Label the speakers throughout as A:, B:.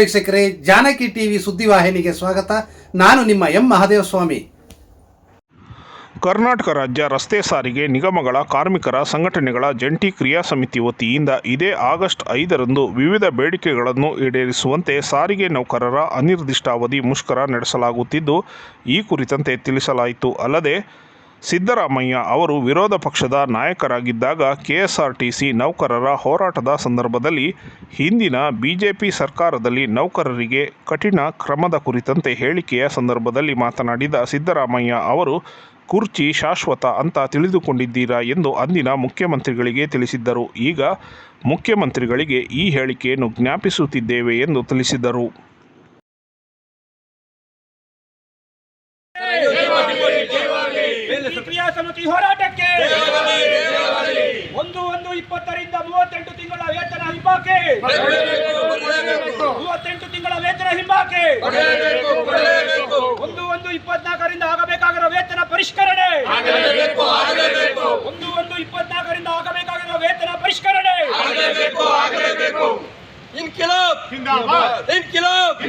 A: ವೀಕ್ಷಕರೇ, ಜಾನಕಿ ಟಿವಿ ಸುದ್ದಿವಾಹಿನಿಗೆ ಸ್ವಾಗತ. ನಾನು ನಿಮ್ಮ ಎಂ ಮಹಾದೇವಸ್ವಾಮಿ.
B: ಕರ್ನಾಟಕ ರಾಜ್ಯ ರಸ್ತೆ ಸಾರಿಗೆ ನಿಗಮಗಳ ಕಾರ್ಮಿಕರ ಸಂಘಟನೆಗಳ ಜಂಟಿ ಕ್ರಿಯಾ ಸಮಿತಿ ವತಿಯಿಂದ ಇದೇ ಆಗಸ್ಟ್ ಐದರಂದು ವಿವಿಧ ಬೇಡಿಕೆಗಳನ್ನು ಈಡೇರಿಸುವಂತೆ ಸಾರಿಗೆ ನೌಕರರ ಅನಿರ್ದಿಷ್ಟಾವಧಿ ಮುಷ್ಕರ ನಡೆಸಲಾಗುತ್ತಿದ್ದು, ಈ ಕುರಿತಂತೆ ತಿಳಿಸಲಾಯಿತು. ಅಲ್ಲದೆ ಸಿದ್ದರಾಮಯ್ಯ ಅವರು ವಿರೋಧ ಪಕ್ಷದ ನಾಯಕರಾಗಿದ್ದಾಗ ಕೆಎಸ್ಆರ್ಟಿಸಿ ನೌಕರರ ಹೋರಾಟದ ಸಂದರ್ಭದಲ್ಲಿ ಹಿಂದಿನ ಬಿಜೆಪಿ ಸರ್ಕಾರದಲ್ಲಿ ನೌಕರರಿಗೆ ಕಠಿಣ ಕ್ರಮದ ಕುರಿತಂತೆ ಹೇಳಿಕೆಯ ಸಂದರ್ಭದಲ್ಲಿ ಮಾತನಾಡಿದ ಸಿದ್ದರಾಮಯ್ಯ ಅವರು, ಕುರ್ಚಿ ಶಾಶ್ವತ ಅಂತ ತಿಳಿದುಕೊಂಡಿದ್ದೀರಾ? ಎಂದು ಅಂದಿನ ಮುಖ್ಯಮಂತ್ರಿಗಳಿಗೆ ತಿಳಿಸಿದ್ದರು. ಈಗ ಮುಖ್ಯಮಂತ್ರಿಗಳಿಗೆ ಈ ಹೇಳಿಕೆಯನ್ನು ಜ್ಞಾಪಿಸುತ್ತಿದ್ದೇವೆ ಎಂದು ತಿಳಿಸಿದರು.
C: ಸಮಿತಿ ಹೋರಾಟಕ್ಕೆ ಒಂದು ಒಂದು ಇಪ್ಪತ್ತರಿಂದ ಮೂವತ್ತೆಂಟು ತಿಂಗಳ ವೇತನ ಹಿಂಬಾಕೆ. ಮೂವತ್ತೆಂಟು ತಿಂಗಳ ವೇತನ ಹಿಂಬಾಕೆ. ಒಂದು ಒಂದು ಇಪ್ಪತ್ನಾಲ್ಕರಿಂದ ಆಗಬೇಕಾಗಿರೋ ವೇತನ ಪರಿಷ್ಕರಣೆ. ಒಂದು ಒಂದು ಇಪ್ಪತ್ನಾಲ್ಕರಿಂದ ಆಗಬೇಕಾಗಿರೋ ವೇತನ ಪರಿಷ್ಕರಣೆ.
D: ಇನ್ಕಿಲಾಬ್. ಇನ್ಕಿಲಾಬ್.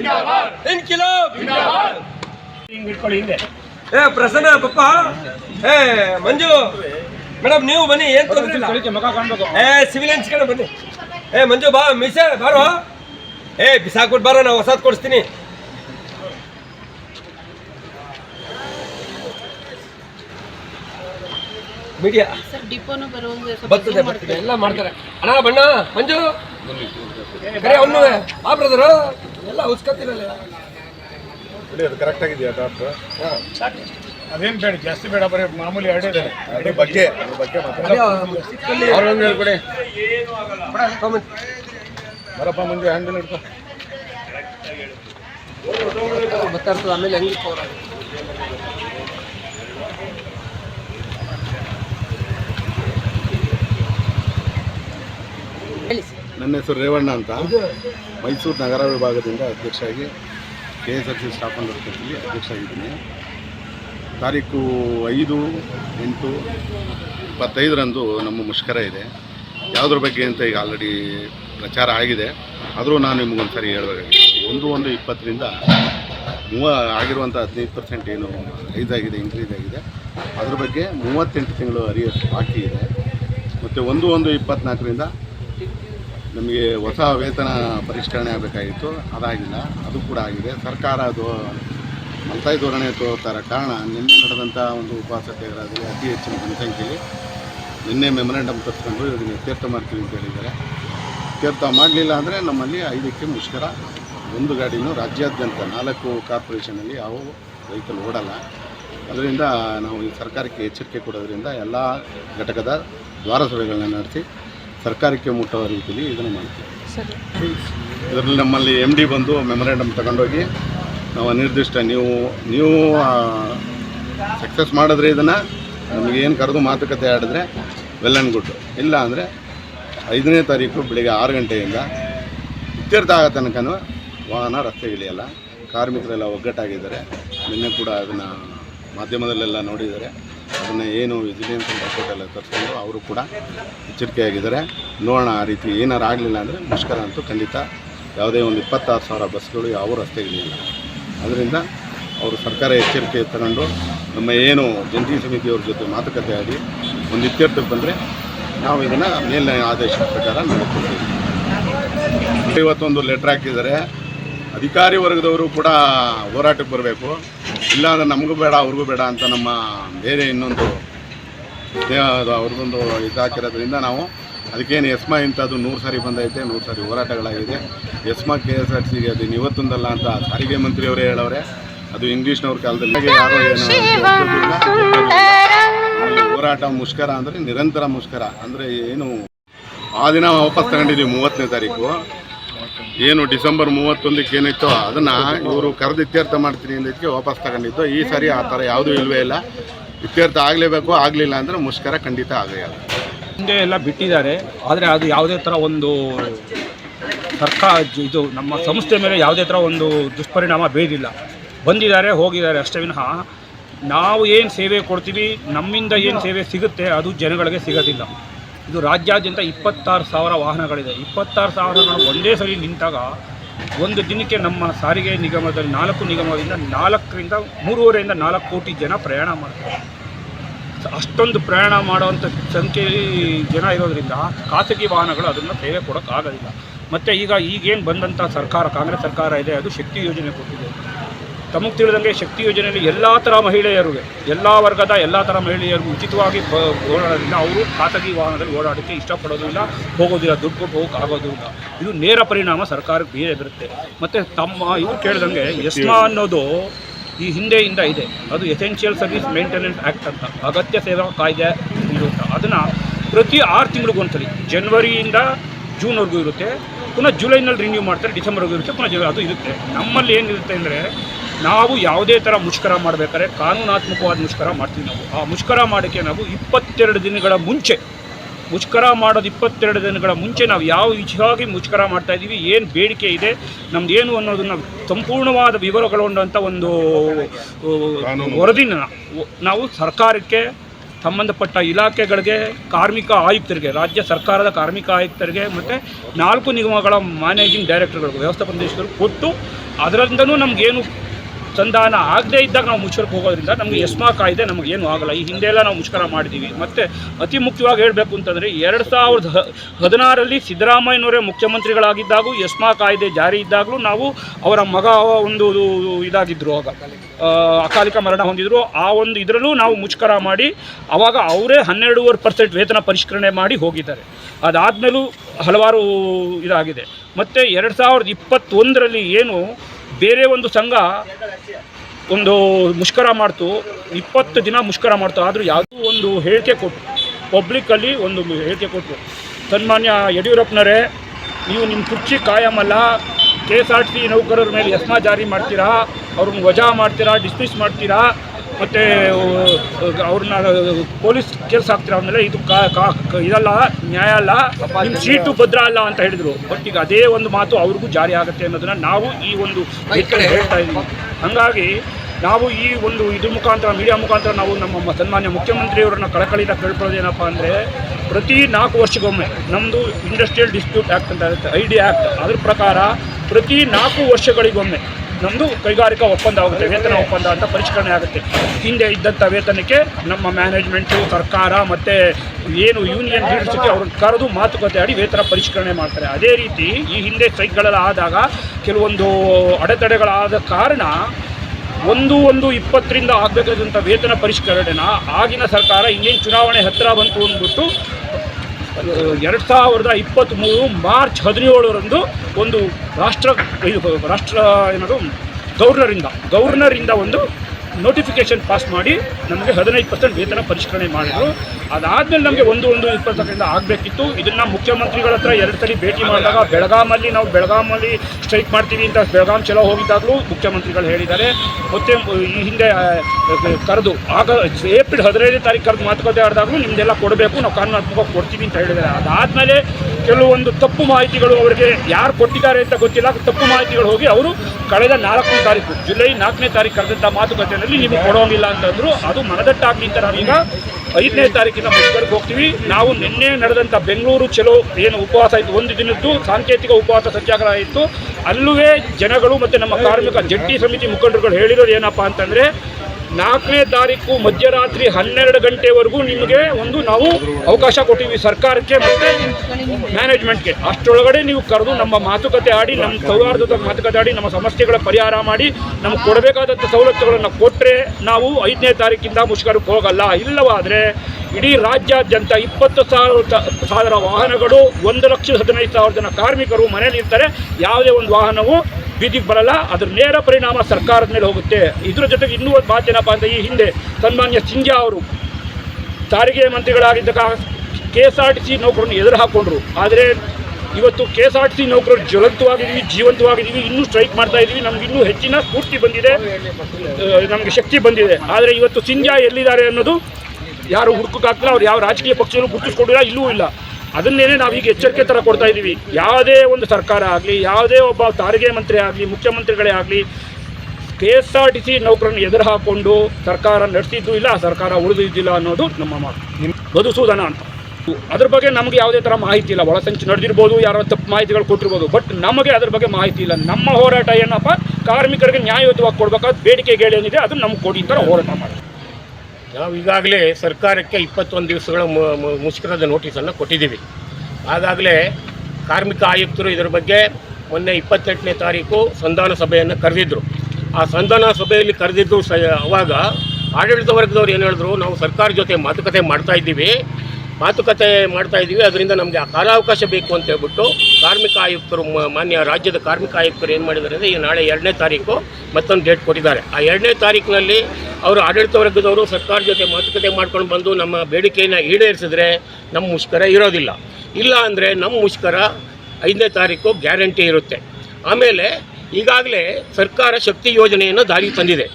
D: ಇನ್ಕಿಲಾಬ್.
C: ಇಟ್ಕೊಳ್ಳಿ ಹಿಂದೆ.
D: ಏ ಪ್ರಸನ್ನ ಪಪ್ಪ. ಏ ಮಂಜು. ಮೇಡಮ್ ನೀವು ಬನ್ನಿ ಏನ್ ತೊಂದ್ರೆ ಇಲ್ಲ.
C: ಮಗ ಕಾಣ್ಬೇಕು.
D: ಏ ಸಿವಿಲಿಯನ್ಸ್ ಕಡೆ ಬನ್ನಿ. ಏ ಮಂಜು ಬಾ ಮಿಸೆ ಬಾರೋ. ಏ ಬಿಸಾಕ್ಬಿಟ್ಟು ಬಾರೋ ನಾವು ಹೊಸದ್ ಕೊಡಿಸ್ತೀನಿ. ಮೀಡಿಯಾ
E: ಸರ್ ಡಿಪೋನು ಬರುವಂಗೆ
D: ಬರ್ತದೆ ಬರ್ತದೆ. ಎಲ್ಲ ಮಾಡ್ತಾರೆ. ಅಣ್ಣ ಬಣ್ಣ ಮಂಜು. ಕರೆ ಅವನು ಆ ಬ್ರದರು ಎಲ್ಲ ಉಸ್ಕೊತೀರಲ್ಲ
F: ಅದು ಕರೆಕ್ಟ್ ಆಗಿದೆಯಾ ಡಾಕ್ಟರ್
C: ಅದೇನ್ ಬೇಡ ಜಾಸ್ತಿ ಬೇಡ ಬರೀ ಮಾಮೂಲಿ ಎರಡೇ
F: ಅದ್ರ ಬಗ್ಗೆ ಅದ್ರ ಬಗ್ಗೆ ಮಾತಾಡಿ.
D: ಅವ್ರೊಂದು ಹೇಳ್ಕೊಡಿ. ಕಾಮೆಂಟ್
F: ಬರಪ್ಪ ಮುಂದೆ ಹ್ಯಾಂಡಲ್ ಹಿಡ್ಕೊ.
D: ಗೊತ್ತಾಗ್ತದೆ ಆಮೇಲೆ ಹೆಂಗೆ.
F: ನನ್ನ ಹೆಸರು ರೇವಣ್ಣ ಅಂತ. ಮೈಸೂರು ನಗರ ವಿಭಾಗದಿಂದ ಅಧ್ಯಕ್ಷರಾಗಿ K S R C staff and ವರ್ಕರ್ಸಲ್ಲಿ ಅಧ್ಯಕ್ಷ ಆಗಿದ್ದೀನಿ. ತಾರೀಕು ಐದು, ಎಂಟು, ಇಪ್ಪತ್ತೈದರಂದು ನಮ್ಮ ಮುಷ್ಕರ ಇದೆ. ಯಾವುದ್ರ ಬಗ್ಗೆ ಅಂತ ಈಗ ಆಲ್ರೆಡಿ ಪ್ರಚಾರ ಆಗಿದೆ. ಆದರೂ ನಾನು ನಿಮಗೊಂದು ಸಾರಿ ಹೇಳ್ಬೇಕಾಗಿದೆ. ಒಂದು ಒಂದು ಇಪ್ಪತ್ತರಿಂದ ಮೂವ ಆಗಿರುವಂಥ ಹದಿನೈದು ಪರ್ಸೆಂಟ್ ಏನು ಆಗಿದೆ ಇನ್ಕ್ರೀಸ್ ಆಗಿದೆ. ಅದ್ರ ಬಗ್ಗೆ ಮೂವತ್ತೆಂಟು ತಿಂಗಳು ಅರಿಯ ಬಾಕಿ ಇದೆ. ಮತ್ತು ಒಂದು ಒಂದು ಇಪ್ಪತ್ತ್ನಾಲ್ಕರಿಂದ ನಮಗೆ ಹೊಸ ವೇತನ ಪರಿಷ್ಕರಣೆ ಆಗಬೇಕಾಗಿತ್ತು. ಅದಾಗಿಲ್ಲ. ಅದು ಕೂಡ ಆಗಿದೆ. ಸರ್ಕಾರ ಅದು ಮಲ್ತಾಯಿ ಧೋರಣೆ ತೋರ್ತಾರ ಕಾರಣ ನಿನ್ನೆ ನಡೆದಂಥ ಒಂದು ಉಪವಾಸ ಸತ್ಯಾಗ್ರಹದಲ್ಲಿ ಅತಿ ಹೆಚ್ಚಿನ ಜನಸಂಖ್ಯೆಯಲ್ಲಿ ನಿನ್ನೆ ಮೆಮೊರೆಂಡಮ್ ತರಿಸ್ಕೊಂಡು ಇದನ್ನು ಇತ್ಯರ್ಥ ಮಾಡ್ತೀವಿ ಅಂತ ಹೇಳಿದ್ದಾರೆ. ಇತ್ಯರ್ಥ ಮಾಡಲಿಲ್ಲ ಅಂದರೆ ನಮ್ಮಲ್ಲಿ ಐದಕ್ಕೆ ಮುಷ್ಕರ. ಒಂದು ಗಾಡಿನೂ ರಾಜ್ಯಾದ್ಯಂತ ನಾಲ್ಕು ಕಾರ್ಪೊರೇಷನಲ್ಲಿ ಯಾವ ವೆಹಿಕಲ್ ಓಡಲ್ಲ. ಅದರಿಂದ ನಾವು ಈ ಸರ್ಕಾರಕ್ಕೆ ಎಚ್ಚರಿಕೆ ಕೊಡೋದ್ರಿಂದ ಎಲ್ಲ ಘಟಕದ ದ್ವಾರ ಸಭೆಗಳನ್ನ ನಡೆಸಿ ಸರ್ಕಾರಕ್ಕೆ ಮುಟ್ಟೋ ರೀತಿಯಲ್ಲಿ ಇದನ್ನು ಮಾಡ್ತೀವಿ. ಇದರಲ್ಲಿ ನಮ್ಮಲ್ಲಿ ಎಂ ಡಿ ಬಂದು ಮೆಮೊರೇಂಡಮ್ ತಗೊಂಡೋಗಿ ನಾವು ನಿರ್ದಿಷ್ಟ ನೀವು ನೀವು ಸಕ್ಸಸ್ ಮಾಡಿದ್ರೆ ಇದನ್ನು ನಮಗೆ ಏನು ಕರೆದು ಮಾತುಕತೆ ಆಡಿದ್ರೆ ವೆಲ್ ಆ್ಯಂಡ್ ಗುಡ್ ಇಲ್ಲ ಅಂದರೆ ಐದನೇ ತಾರೀಕು ಬೆಳಿಗ್ಗೆ ಆರು ಗಂಟೆಯಿಂದ ಇತ್ಯರ್ಥ ಆಗೋ ತನಕನೂ ವಾಹನ ರಸ್ತೆಗಿಳಿಯಲ್ಲ ಕಾರ್ಮಿಕರೆಲ್ಲ ಒಗ್ಗಟ್ಟಾಗಿದ್ದಾರೆ. ನಿನ್ನೆ ಕೂಡ ಅದನ್ನು ಮಾಧ್ಯಮದಲ್ಲೆಲ್ಲ ನೋಡಿದ್ದಾರೆ. ಅದನ್ನು ಏನು ವಿಜಿಲೆನ್ಸ್ ಎಲ್ಲ ತರಿಸ್ಕೊಂಡು ಅವರು ಕೂಡ ಎಚ್ಚರಿಕೆಯಾಗಿದ್ದಾರೆ. ನೋಡೋಣ ಆ ರೀತಿ ಏನಾರು ಆಗಲಿಲ್ಲ ಅಂದರೆ ಮುಷ್ಕರ ಅಂತೂ ಖಂಡಿತ ಯಾವುದೇ ಒಂದು ಇಪ್ಪತ್ತಾರು ಸಾವಿರ ಬಸ್ಗಳು ಯಾವ ರಸ್ತೆಗಳಿಲ್ಲ ಅದರಿಂದ ಅವರು ಸರ್ಕಾರ ಎಚ್ಚರಿಕೆ ತಗೊಂಡು ನಮ್ಮ ಏನು ಜಂಟಿ ಸಮಿತಿಯವ್ರ ಜೊತೆ ಮಾತುಕತೆ ಆಗಿ ಒಂದು ಇತ್ಯರ್ಥಕ್ಕೆ ಬಂದರೆ ನಾವು ಇದನ್ನು ಮೇಲಿನ ಆದೇಶದ ಪ್ರಕಾರ ನಡೆಸ್ಕೊಳ್ತೀವಿ ಇವತ್ತೊಂದು ಲೆಟ್ರ್ ಹಾಕಿದ್ದಾರೆ. ಅಧಿಕಾರಿ ವರ್ಗದವರು ಕೂಡ ಹೋರಾಟಕ್ಕೆ ಬರಬೇಕು. ಇಲ್ಲಾಂದ್ರೆ ನಮಗೂ ಬೇಡ ಅವ್ರಿಗೂ ಬೇಡ ಅಂತ ನಮ್ಮ ಬೇರೆ ಇನ್ನೊಂದು ದೇಹದ ಅವ್ರದ್ದೊಂದು ಇದಾಕಿರೋದ್ರಿಂದ ನಾವು ಅದಕ್ಕೇನು ಎಸ್ಮ ಇಂಥದ್ದು ನೂರು ಸಾರಿ ಬಂದೈತೆ ನೂರು ಸಾರಿ ಹೋರಾಟಗಳಾಗಿದೆ. ಎಸ್ಮ ಕೆ ಎಸ್ ಆರ್ ಸಿಗೆ ಅದು ಇವತ್ತೊಂದಲ್ಲ ಅಂತ ಸಾರಿಗೆ ಮಂತ್ರಿಯವರೇ ಹೇಳವ್ರೆ. ಅದು ಇಂಗ್ಲೀಷ್ನವ್ರ ಕಾಲದಲ್ಲಿ ಯಾರೋ ಏನೋ ಹೋರಾಟ ಮುಷ್ಕರ ಅಂದರೆ ನಿರಂತರ ಮುಷ್ಕರ. ಅಂದರೆ ಏನು ಆ ದಿನ ವಾಪಸ್ ತಗೊಂಡಿದ್ದೀವಿ ಮೂವತ್ತನೇ ತಾರೀಕು. ಏನು ಡಿಸೆಂಬರ್ ಮೂವತ್ತೊಂದಕ್ಕೆ ಏನಿತ್ತು ಅದನ್ನು ಇವರು ಕರೆದು ಇತ್ಯರ್ಥ ಮಾಡ್ತೀನಿ ಅಂದಿದ್ದಕ್ಕೆ ವಾಪಸ್ ತಗೊಂಡಿದ್ದು. ಈ ಸಾರಿ ಆ ಥರ ಯಾವುದೂ ಇಲ್ವೇ ಇಲ್ಲ. ಇತ್ಯರ್ಥ ಆಗಲೇಬೇಕು, ಆಗಲಿಲ್ಲ ಅಂದರೆ ಮುಷ್ಕರ ಖಂಡಿತ ಆಗೇ
G: ಹಿಂದೆ ಎಲ್ಲ ಬಿಟ್ಟಿದ್ದಾರೆ. ಆದರೆ ಅದು ಯಾವುದೇ ಥರ ಒಂದು ಸರ್ಕಾರ ಇದು ನಮ್ಮ ಸಂಸ್ಥೆ ಮೇಲೆ ಯಾವುದೇ ಥರ ಒಂದು ದುಷ್ಪರಿಣಾಮ ಬೀರಿಲ್ಲ ಬಂದಿದ್ದಾರೆ, ಹೋಗಿದ್ದಾರೆ ಅಷ್ಟೇ ವಿನಃ ನಾವು ಏನು ಸೇವೆ ಕೊಡ್ತೀವಿ, ನಮ್ಮಿಂದ ಏನು ಸೇವೆ ಸಿಗುತ್ತೆ ಅದು ಜನಗಳಿಗೆ ಸಿಗೋದಿಲ್ಲ. ಇದು ರಾಜ್ಯಾದ್ಯಂತ ಇಪ್ಪತ್ತಾರು ಸಾವಿರ ವಾಹನಗಳಿದೆ. ಇಪ್ಪತ್ತಾರು ಸಾವಿರಗಳು ಒಂದೇ ಸರಿ ನಿಂತಾಗ ಒಂದು ದಿನಕ್ಕೆ ನಮ್ಮ ಸಾರಿಗೆ ನಿಗಮದಲ್ಲಿ ನಾಲ್ಕು ನಿಗಮದಿಂದ ನಾಲ್ಕರಿಂದ ಮೂರುವರೆಯಿಂದ ನಾಲ್ಕು ಕೋಟಿ ಜನ ಪ್ರಯಾಣ ಮಾಡ್ತಾರೆ. ಅಷ್ಟೊಂದು ಪ್ರಯಾಣ ಮಾಡುವಂಥ ಸಂಖ್ಯೆಯಲ್ಲಿ ಜನ ಇರೋದರಿಂದ ಖಾಸಗಿ ವಾಹನಗಳು ಅದನ್ನು ಸೇವೆ ಕೊಡೋಕ್ಕಾಗೋದಿಲ್ಲ. ಮತ್ತು ಈಗ ಈಗೇನು ಬಂದಂಥ ಸರ್ಕಾರ, ಕಾಂಗ್ರೆಸ್ ಸರ್ಕಾರ ಇದೆ, ಅದು ಶಕ್ತಿ ಯೋಜನೆ ಕೊಟ್ಟಿದೆ. ತಮಗೆ ತಿಳಿದಂಗೆ ಶಕ್ತಿ ಯೋಜನೆಯಲ್ಲಿ ಎಲ್ಲ ಥರ ಮಹಿಳೆಯರು ಎಲ್ಲ ವರ್ಗದ ಎಲ್ಲ ಥರ ಮಹಿಳೆಯರಿಗೂ ಉಚಿತವಾಗಿ ಬ, ಓಡಾಡೋದ್ರಿಂದ ಅವರು ಖಾಸಗಿ ವಾಹನದಲ್ಲಿ ಓಡಾಡೋಕ್ಕೆ ಇಷ್ಟಪಡೋದಿಲ್ಲ ಹೋಗೋದಿಲ್ಲ, ದುಡ್ಡು ಕೊಟ್ಟು ಹೋಗಕ್ಕೆ ಆಗೋದಿಲ್ಲ. ಇದು ನೇರ ಪರಿಣಾಮ ಸರ್ಕಾರಕ್ಕೆ ಬೇರೆ ಬರುತ್ತೆ. ಮತ್ತು ತಮ್ಮ ಇವ್ರು ಕೇಳಿದಂಗೆ ಎಸ್ಮಾ ಅನ್ನೋದು ಈ ಹಿಂದೆಯಿಂದ ಇದೆ. ಅದು ಎಸೆನ್ಷಿಯಲ್ ಸರ್ವಿಸ್ ಮೇಂಟೆನೆನ್ಸ್ ಆ್ಯಕ್ಟ್ ಅಂತ. ಅಗತ್ಯ ಸೇವಾ ಕಾಯ್ದೆ ಇದು ಅಂತ ಅದನ್ನು ಪ್ರತಿ ಆರು ತಿಂಗಳಿಗೊಂದ್ಸಲಿ ಜನ್ವರಿಯಿಂದ ಜೂನ್ವರೆಗೂ ಇರುತ್ತೆ. ಪುನಃ ಜುಲೈನಲ್ಲಿ ರಿನ್ಯೂ ಮಾಡ್ತಾರೆ ಡಿಸೆಂಬರ್ವರೆಗೂ ಇರುತ್ತೆ, ಪುನಃ ಜುಲೈ ಅದು ಇರುತ್ತೆ. ನಮ್ಮಲ್ಲಿ ಏನಿರುತ್ತೆ ಅಂದರೆ ನಾವು ಯಾವುದೇ ಥರ ಮುಷ್ಕರ ಮಾಡಬೇಕಾದ್ರೆ ಕಾನೂನಾತ್ಮಕವಾದ ಮುಷ್ಕರ ಮಾಡ್ತೀವಿ ನಾವು. ಆ ಮುಷ್ಕರ ಮಾಡೋಕ್ಕೆ ನಾವು ಇಪ್ಪತ್ತೆರಡು ದಿನಗಳ ಮುಂಚೆ ಮುಷ್ಕರ ಮಾಡೋದು ಇಪ್ಪತ್ತೆರಡು ದಿನಗಳ ಮುಂಚೆ ನಾವು ಯಾವ ವಿಷಯವಾಗಿ ಮುಷ್ಕರ ಮಾಡ್ತಾ ಇದ್ದೀವಿ ಏನು ಬೇಡಿಕೆ ಇದೆ ನಮ್ದು ಏನು ಅನ್ನೋದನ್ನ ಸಂಪೂರ್ಣವಾದ ವಿವರಗಳೊಂಡಂಥ ಒಂದು ವರದಿನ ನಾವು ಸರ್ಕಾರಕ್ಕೆ ಸಂಬಂಧಪಟ್ಟ ಇಲಾಖೆಗಳಿಗೆ ಕಾರ್ಮಿಕ ಆಯುಕ್ತರಿಗೆ ರಾಜ್ಯ ಸರ್ಕಾರದ ಕಾರ್ಮಿಕ ಆಯುಕ್ತರಿಗೆ ಮತ್ತು ನಾಲ್ಕು ನಿಗಮಗಳ ಮ್ಯಾನೇಜಿಂಗ್ ಡೈರೆಕ್ಟರ್ಗಳು ವ್ಯವಸ್ಥಾಪನ ನಿರ್ದೇಶಕರು ಕೊಟ್ಟು ಅದರಿಂದನೂ ನಮಗೇನು ಸಂಧಾನ ಆಗದೇ ಇದ್ದಾಗ ನಾವು ಮುಷ್ಕರಕ್ಕೆ ಹೋಗೋದ್ರಿಂದ ನಮಗೆ ಎಸ್ಮಾ ಕಾಯ್ದೆ ಏನು ಆಗಲ್ಲ. ಈ ಹಿಂದೆ ಎಲ್ಲ ನಾವು ಮುಷ್ಕರ ಮಾಡಿದ್ದೀವಿ ಮತ್ತು ಅತಿ ಮುಖ್ಯವಾಗಿ ಹೇಳಬೇಕು ಅಂತಂದರೆ ಎರಡು ಸಾವಿರದ ಹದಿನಾರರಲ್ಲಿ ಸಿದ್ದರಾಮಯ್ಯನವರೇ ಮುಖ್ಯಮಂತ್ರಿಗಳಾಗಿದ್ದಾಗೂ ಎಸ್ಮಾ ಕಾಯ್ದೆ ಜಾರಿ ಇದ್ದಾಗಲೂ ನಾವು ಅವರ ಮಗ ಒಂದು ಇದಾಗಿದ್ದರು ಆಗ. ಅಕಾಲಿಕ ಮರಣ ಹೊಂದಿದ್ರು. ಆ ಒಂದು ಇದರಲ್ಲೂ ನಾವು ಮುಷ್ಕರ ಮಾಡಿ ಅವಾಗ ಅವರೇ ಹನ್ನೆರಡೂವರೆ ಪರ್ಸೆಂಟ್ ವೇತನ ಪರಿಷ್ಕರಣೆ ಮಾಡಿ ಹೋಗಿದ್ದಾರೆ. ಅದಾದಮೇಲೂ ಹಲವಾರು ಇದಾಗಿದೆ. ಮತ್ತು ಎರಡು ಸಾವಿರದ ಇಪ್ಪತ್ತೊಂದರಲ್ಲಿ ಏನು ಬೇರೆ ಒಂದು ಸಂಘ ಒಂದು ಮುಷ್ಕರ ಮಾಡ್ತು, ಇಪ್ಪತ್ತು ದಿನ ಮುಷ್ಕರ ಮಾಡ್ತು, ಆದರೂ ಯಾವುದೂ ಒಂದು ಹೇಳಿಕೆ ಕೊಟ್ಟು ಪಬ್ಲಿಕ್ಕಲ್ಲಿ ಒಂದು ಹೇಳಿಕೆ ಕೊಟ್ಟರು ಸನ್ಮಾನ್ಯ ಯಡಿಯೂರಪ್ಪನವರೇ ನೀವು ನಿಮ್ಮ ಕುರ್ಚಿ ಕಾಯಮಲ್ಲ ಕೆ ಎಸ್ ಆರ್ ಟಿ ನೌಕರರ ಮೇಲೆ ಎಸ್ಮಾ ಜಾರಿ ಮಾಡ್ತೀರಾ, ಅವ್ರನ್ನ ವಜಾ ಮಾಡ್ತೀರಾ, ಡಿಸ್ಮಿಸ್ ಮಾಡ್ತೀರಾ ಮತ್ತು ಅವ್ರನ್ನ ಪೊಲೀಸ್ ಕೇಸ್ ಹಾಕ್ತೀರಾ ಅವ್ರನ್ನೆಲ್ಲ ಇದು ಕಾ ಇದಲ್ಲ ನ್ಯಾಯ ಅಲ್ಲ ನಿಮ್ಮ ಸೀಟು ಭದ್ರ ಅಲ್ಲ ಅಂತ ಹೇಳಿದರು. ಬಟ್ ಈಗ ಅದೇ ಒಂದು ಮಾತು ಅವ್ರಿಗೂ ಜಾರಿ ಆಗುತ್ತೆ ಅನ್ನೋದನ್ನ ನಾವು ಈ ಒಂದು ಹೇಳ್ತಾ ಇದ್ದೀವಿ. ಹಾಗಾಗಿ ನಾವು ಈ ಒಂದು ಇದ್ರ ಮುಖಾಂತರ ಮೀಡಿಯಾ ಮುಖಾಂತರ ನಾವು ನಮ್ಮ ಸನ್ಮಾನ್ಯ ಮುಖ್ಯಮಂತ್ರಿಯವರನ್ನ ಕಳಕಳಿಯಿಂದ ಕೇಳ್ಕೊಳ್ಳೋದೇನಪ್ಪ ಅಂದರೆ ಪ್ರತಿ ನಾಲ್ಕು ವರ್ಷಕ್ಕೊಮ್ಮೆ ನಮ್ಮದು ಇಂಡಸ್ಟ್ರಿಯಲ್ ಡಿಸ್ಪ್ಯೂಟ್ ಆ್ಯಕ್ಟ್ ಅಂತ ಇರುತ್ತೆ ಐ ಡಿ ಆ್ಯಕ್ಟ್ ಅದ್ರ ಪ್ರಕಾರ ಪ್ರತಿ ನಾಲ್ಕು ವರ್ಷಗಳಿಗೊಮ್ಮೆ ನಮ್ಮದು ಕೈಗಾರಿಕಾ ಒಪ್ಪಂದ ಆಗುತ್ತೆ, ವೇತನ ಒಪ್ಪಂದ ಅಂತ ಪರಿಷ್ಕರಣೆ ಆಗುತ್ತೆ. ಹಿಂದೆ ಇದ್ದಂಥ ವೇತನಕ್ಕೆ ನಮ್ಮ ಮ್ಯಾನೇಜ್ಮೆಂಟು ಸರ್ಕಾರ ಮತ್ತು ಏನು ಯೂನಿಯನ್ ಲೀಡರ್ಸಿಗೆ ಅವ್ರನ್ನ ಕರೆದು ಮಾತುಕತೆ ಆಡಿ ವೇತನ ಪರಿಷ್ಕರಣೆ ಮಾಡ್ತಾರೆ. ಅದೇ ರೀತಿ ಈ ಹಿಂದೆ ಸ್ಟ್ರೈಕ್ಗಳೆಲ್ಲ ಆದಾಗ ಕೆಲವೊಂದು ಅಡೆತಡೆಗಳಾದ ಕಾರಣ ಒಂದು ಒಂದು ಇಪ್ಪತ್ತರಿಂದ ಆಗಬೇಕಾದಂಥ ವೇತನ ಪರಿಷ್ಕರಣೆನ ಆಗಿನ ಸರ್ಕಾರ ಇನ್ನೇನು ಚುನಾವಣೆ ಹತ್ತಿರ ಬಂತು ಅಂದ್ಬಿಟ್ಟು ಎರಡು ಸಾವಿರದ ಇಪ್ಪತ್ತ್ಮೂರು ಮಾರ್ಚ್ ಹದಿನೇಳರಂದು ಒಂದು ರಾಷ್ಟ್ರ ರಾಷ್ಟ್ರ ಏನದು? ಗೌರ್ನರಿಂದ ಗವರ್ನರಿಂದ ಒಂದು ನೋಟಿಫಿಕೇಶನ್ ಪಾಸ್ ಮಾಡಿ ನಮಗೆ ಹದಿನೈದು ಪರ್ಸೆಂಟ್ ವೇತನ ಪರಿಷ್ಕರಣೆ ಮಾಡಿದ್ರು. ಅದಾದಮೇಲೆ ನಮಗೆ ಒಂದು ಒಂದು ಇಪ್ಪತ್ತರಿಂದ ಆಗಬೇಕಿತ್ತು. ಇದನ್ನು ಮುಖ್ಯಮಂತ್ರಿಗಳ ಹತ್ರ ಎರಡು ಸರಿ ಭೇಟಿ ಮಾಡಿದಾಗ ಬೆಳಗಾಮಲ್ಲಿ ನಾವು ಬೆಳಗಾಮಲ್ಲಿ ಸ್ಟ್ರೈಕ್ ಮಾಡ್ತೀವಿ ಅಂತ ಬೆಳಗಾಂ ಚಲೋ ಹೋಗಿದ್ದಾಗಲೂ ಮುಖ್ಯಮಂತ್ರಿಗಳು ಹೇಳಿದ್ದಾರೆ. ಮತ್ತು ಈ ಹಿಂದೆ ಕರೆದು ಆಗ ಏಪ್ರಿಲ್ ಹದಿನೈದನೇ ತಾರೀಕು ಕರೆದು ಮಾತುಕತೆ ಆಡಿದಾಗಲೂ ನಿಮ್ದೆಲ್ಲ ಕೊಡಬೇಕು ನಾವು ಕಾನೂನಾತ್ಮಕವಾಗಿ ಕೊಡ್ತೀವಿ ಅಂತ ಹೇಳಿದ್ದಾರೆ. ಅದಾದಮೇಲೆ ಕೆಲವೊಂದು ತಪ್ಪು ಮಾಹಿತಿಗಳು ಅವರಿಗೆ ಯಾರು ಕೊಟ್ಟಿದ್ದಾರೆ ಅಂತ ಗೊತ್ತಿಲ್ಲ. ತಪ್ಪು ಮಾಹಿತಿಗಳು ಹೋಗಿ ಅವರು ಕಳೆದ ನಾಲ್ಕನೇ ತಾರೀಕು, ಜುಲೈ ನಾಲ್ಕನೇ ತಾರೀಕು ಕರೆದಂಥ ಮಾತುಕತೆಯಲ್ಲಿ ನೀವು ಕೊಡೋಂಗಿಲ್ಲ ಅಂತಂದರು ಅದು ಮನದಟ್ಟಾಗಲಿ ಅಂತ ನಾವೀಗ ಐದನೇ ತಾರೀಕಿನ ಮುಷ್ಕರಕ್ಕೆ ಹೋಗ್ತೀವಿ. ನಾವು ನಿನ್ನೆ ನಡೆದಂಥ ಬೆಂಗಳೂರು ಚಲೋ ಏನು ಉಪವಾಸ ಇತ್ತು, ಒಂದು ದಿನದ್ದು ಸಾಂಕೇತಿಕ ಉಪವಾಸ ಸತ್ಯಾಗ್ರಹ ಇತ್ತು. ಅಲ್ಲೂ ಜನಗಳು ಮತ್ತು ನಮ್ಮ ಕಾರ್ಮಿಕ ಜಂಟಿ ಸಮಿತಿ ಮುಖಂಡರುಗಳು ಹೇಳಿರೋದು ಏನಪ್ಪ ಅಂತಂದರೆ ನಾಲ್ಕನೇ ತಾರೀಕು ಮಧ್ಯರಾತ್ರಿ ಹನ್ನೆರಡು ಗಂಟೆವರೆಗೂ ನಿಮಗೆ ಒಂದು ನಾವು ಅವಕಾಶ ಕೊಟ್ಟಿವಿ ಸರ್ಕಾರಕ್ಕೆ ಮತ್ತು ಮ್ಯಾನೇಜ್ಮೆಂಟ್ಗೆ ಅಷ್ಟರೊಳಗಡೆ ನೀವು ಕರೆದು ನಮ್ಮ ಮಾತುಕತೆ ಆಡಿ, ನಮ್ಮ ಸೌಹಾರ್ದದ ಮಾತುಕತೆ ಆಡಿ, ನಮ್ಮ ಸಮಸ್ಯೆಗಳ ಪರಿಹಾರ ಮಾಡಿ, ನಮ್ಗೆ ಕೊಡಬೇಕಾದಂಥ ಸವಲತ್ತುಗಳನ್ನು ಕೊಟ್ಟರೆ ನಾವು ಐದನೇ ತಾರೀಕಿಂದ ಮುಷ್ಕರಕ್ಕೆ ಹೋಗಲ್ಲ. ಇಲ್ಲವಾದರೆ ಇಡೀ ರಾಜ್ಯಾದ್ಯಂತ ಇಪ್ಪತ್ತು ಸಾವಿರ ಸಾವಿರ ವಾಹನಗಳು, ಒಂದು ಲಕ್ಷದ ಹದಿನೈದು ಸಾವಿರ ಜನ ಕಾರ್ಮಿಕರು ಮನೇಲಿ ಇರ್ತಾರೆ. ಯಾವುದೇ ಒಂದು ವಾಹನವು ಬೀದಿಗೆ ಬರಲ್ಲ. ಅದ್ರ ನೇರ ಪರಿಣಾಮ ಸರ್ಕಾರದ ಮೇಲೆ ಹೋಗುತ್ತೆ. ಇದ್ರ ಜೊತೆಗೆ ಇನ್ನೂ ಒಂದು ಮಾತೇನಪ್ಪ ಅಂತ ಈ ಹಿಂದೆ ಸನ್ಮಾನ್ಯ ಸಿಂಧ್ಯಾ ಅವರು ಸಾರಿಗೆ ಮಂತ್ರಿಗಳಾಗಿದ್ದ K S R T C ನೌಕರನ್ನು ಎದುರು ಹಾಕ್ಕೊಂಡ್ರು ಆದರೆ ಇವತ್ತು K S R T C ನೌಕರರು ಜ್ವಲಂತವಾಗಿದ್ದೀವಿ ಜೀವಂತವಾಗಿದ್ದೀವಿ ಇನ್ನೂ ಸ್ಟ್ರೈಕ್ ಮಾಡ್ತಾ ಇದ್ದೀವಿ ನಮ್ಗೆ ಇನ್ನೂ ಹೆಚ್ಚಿನ ಸ್ಫೂರ್ತಿ ಬಂದಿದೆ. ನಮಗೆ ಶಕ್ತಿ ಬಂದಿದೆ. ಆದರೆ ಇವತ್ತು ಸಿಂಧ್ಯಾ ಎಲ್ಲಿದ್ದಾರೆ ಅನ್ನೋದು ಯಾರು ಹುಡುಕಕ್ಕಾಗ್ತಿಲ್ಲ ಅವ್ರು ಯಾವ ರಾಜಕೀಯ ಪಕ್ಷಗಳು ಗುರುತಿಸ್ಕೊಂಡಿಲ್ಲ, ಇಲ್ಲೂ ಇಲ್ಲ. ಅದನ್ನೇನೆ ನಾವು ಈಗ ಎಚ್ಚರಿಕೆ ಥರ ಕೊಡ್ತಾ ಇದ್ದೀವಿ ಯಾವುದೇ ಒಂದು ಸರ್ಕಾರ ಆಗಲಿ, ಯಾವುದೇ ಒಬ್ಬ ಸಾರಿಗೆ ಮಂತ್ರಿ ಆಗಲಿ, ಮುಖ್ಯಮಂತ್ರಿಗಳೇ ಆಗಲಿ K S R T C ನೌಕರನ್ನು ಎದುರು ಹಾಕೊಂಡು ಸರ್ಕಾರ ನಡೆಸಿದ್ದು ಇಲ್ಲ, ಸರ್ಕಾರ ಉಳಿದಿದ್ದಿಲ್ಲ ಅನ್ನೋದು ನಮ್ಮ ಮಾತು. ಮಧುಸೂದನ ಅಂತ. ಅದ್ರ ಬಗ್ಗೆ ನಮಗೆ ಯಾವುದೇ ಥರ ಮಾಹಿತಿ ಇಲ್ಲ. ಒಳಸಂಚು ನಡೆದಿರ್ಬೋದು, ಯಾರೋ ತಪ್ಪು ಮಾಹಿತಿಗಳು ಕೊಟ್ಟಿರ್ಬೋದು ಬಟ್ ನಮಗೆ ಅದ್ರ ಬಗ್ಗೆ ಮಾಹಿತಿ ಇಲ್ಲ. ನಮ್ಮ ಹೋರಾಟ ಏನಪ್ಪ? ಕಾರ್ಮಿಕರಿಗೆ ನ್ಯಾಯಯುತವಾಗಿ ಕೊಡ್ಬೇಕಾದ ಬೇಡಿಕೆ ಏನಿದೆ ಅದನ್ನು ನಮ್ಗೆ ಕೊಡಿ ಥರ ಹೋರಾಟ ಮಾಡಿ
C: ನಾವು ಈಗಾಗಲೇ ಸರ್ಕಾರಕ್ಕೆ ಇಪ್ಪತ್ತೊಂದು ದಿವಸಗಳ ಮುಷ್ಕರದ ನೋಟಿಸನ್ನು ಕೊಟ್ಟಿದ್ದೀವಿ. ಆಗಾಗಲೇ ಕಾರ್ಮಿಕ ಆಯುಕ್ತರು ಇದರ ಬಗ್ಗೆ ಮೊನ್ನೆ ಇಪ್ಪತ್ತೆಂಟನೇ ತಾರೀಕು ಸಂಧಾನ ಸಭೆಯನ್ನು ಕರೆದಿದ್ದರು ಆ ಸಂಧಾನ ಸಭೆಯಲ್ಲಿ ಕರೆದಿದ್ದು ಸ, ಅವಾಗ ಆಡಳಿತ ವರ್ಗದವ್ರು ಏನು ಹೇಳಿದ್ರು, ನಾವು ಸರ್ಕಾರ ಜೊತೆ ಮಾತುಕತೆ ಮಾಡ್ತಾ ಇದ್ದೀವಿ. ಮಾತುಕತೆ ಮಾಡ್ತಾ ಇದ್ದೀವಿ, ಅದರಿಂದ ನಮಗೆ ಆ ಕಾಲಾವಕಾಶ ಬೇಕು ಅಂತ ಹೇಳ್ಬಿಟ್ಟು ಕಾರ್ಮಿಕ ಆಯುಕ್ತರು ಮಾನ್ಯ ರಾಜ್ಯದ ಕಾರ್ಮಿಕ ಆಯುಕ್ತರು ಏನು ಮಾಡಿದ್ದಾರೆ ಅಂದರೆ, ಈ ನಾಳೆ ಎರಡನೇ ತಾರೀಕು ಮತ್ತೊಂದು ಡೇಟ್ ಕೊಟ್ಟಿದ್ದಾರೆ. ಆ ಎರಡನೇ ತಾರೀಕಿನಲ್ಲಿ ಅವರು ಆಡಳಿತ ವರ್ಗದವರು ಸರ್ಕಾರ ಜೊತೆ ಮಾತುಕತೆ ಮಾಡ್ಕೊಂಡು ಬಂದು ನಮ್ಮ ಬೇಡಿಕೆಯನ್ನು ಈಡೇರಿಸಿದ್ರೆ ನಮ್ಮ ಮುಷ್ಕರ ಇರೋದಿಲ್ಲ. ಇಲ್ಲ ಅಂದರೆ ನಮ್ಮ ಮುಷ್ಕರ ಐದನೇ ತಾರೀಕು ಗ್ಯಾರಂಟಿ ಇರುತ್ತೆ. ಆಮೇಲೆ ಈಗಾಗಲೇ ಸರ್ಕಾರ ಶಕ್ತಿ ಯೋಜನೆಯನ್ನು ದಾರಿಗೆ ತಂದಿದೆ.